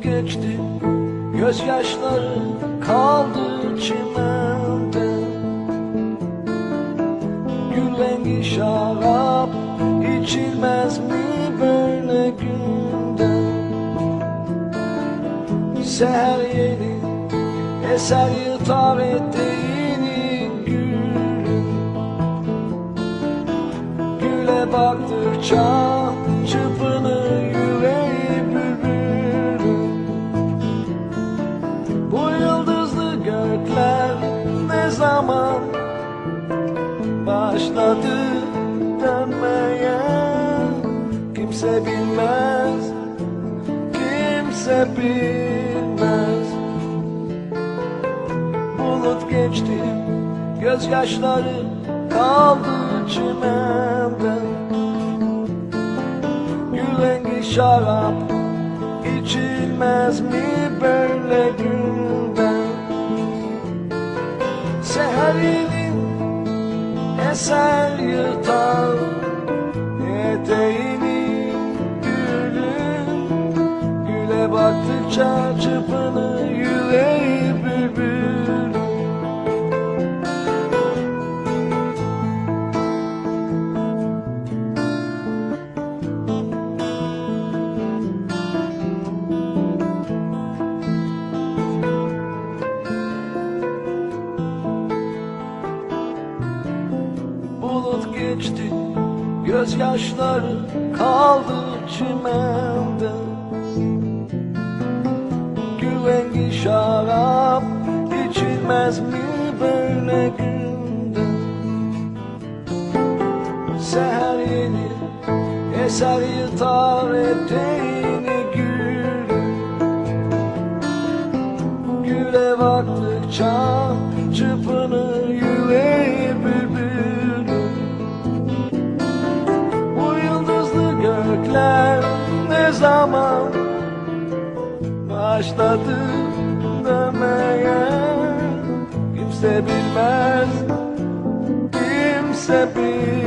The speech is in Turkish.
geçti. Gözyaşları kaldı çimende. Gül rengi şarap içilmez mi böyle günde? Seher yeni eser yırtar eteğini gülüm. Güle baktıkça başladı dönmeye. Kimse bilmez, kimse bilmez. Bulut geçti, gözyaşları kaldı çimende. Gül rengi şarap içilmez mi böyle günden? Seherinin eser yırtar geçti. Gözyaşları kaldı çimende. Gül rengi şarap içilmez mi böyle günde? Seher yeni eser yırtar eteğini gül Güle baktıkça çırpınır başladı demeye. Kimse bilmez, kimse bilmez